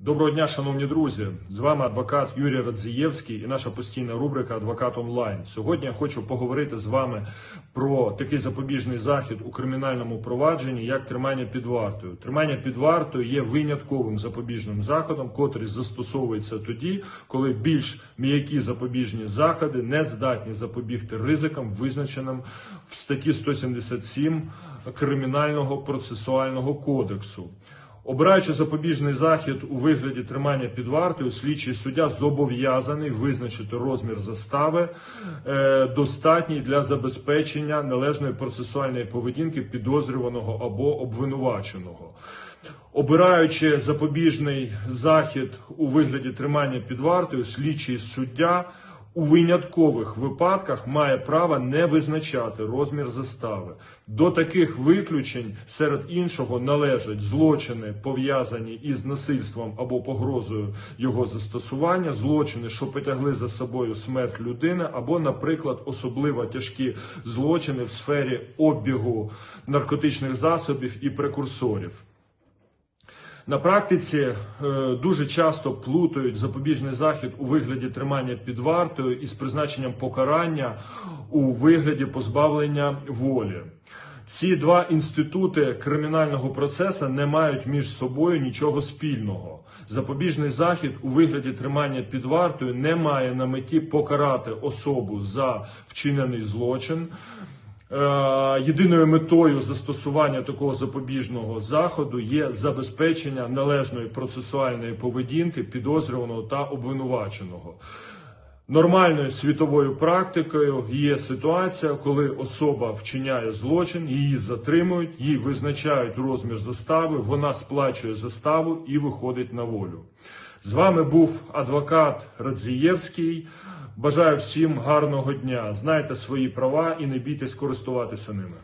Доброго дня, шановні друзі! З вами адвокат Юрій Радзієвський і наша постійна рубрика Адвокат онлайн. Сьогодні я хочу поговорити з вами про такий запобіжний захід у кримінальному провадженні, як тримання під вартою. Тримання під вартою є винятковим запобіжним заходом, котрий застосовується тоді, коли більш м'які запобіжні заходи не здатні запобігти ризикам, визначеним в статті 177 Кримінального процесуального кодексу. Обираючи запобіжний захід у вигляді тримання під вартою, слідчий суддя зобов'язаний визначити розмір застави, е, достатній для забезпечення належної процесуальної поведінки підозрюваного або обвинуваченого. Обираючи запобіжний захід у вигляді тримання під вартою, слідчий суддя у виняткових випадках має право не визначати розмір застави. До таких виключень серед іншого належать злочини, пов'язані із насильством або погрозою його застосування, злочини, що потягли за собою смерть людини, або, наприклад, особливо тяжкі злочини в сфері обігу наркотичних засобів і прекурсорів. На практиці е, дуже часто плутають запобіжний захід у вигляді тримання під вартою із призначенням покарання у вигляді позбавлення волі. Ці два інститути кримінального процесу не мають між собою нічого спільного. Запобіжний захід у вигляді тримання під вартою не має на меті покарати особу за вчинений злочин. Е, Єдиною метою застосування такого запобіжного заходу є забезпечення належної процесуальної поведінки підозрюваного та обвинуваченого. Нормальною світовою практикою є ситуація, коли особа вчиняє злочин, її затримують, їй визначають розмір застави, вона сплачує заставу і виходить на волю. З вами був адвокат Радзієвський. Бажаю всім гарного дня. Знайте свої права і не бійтесь користуватися ними.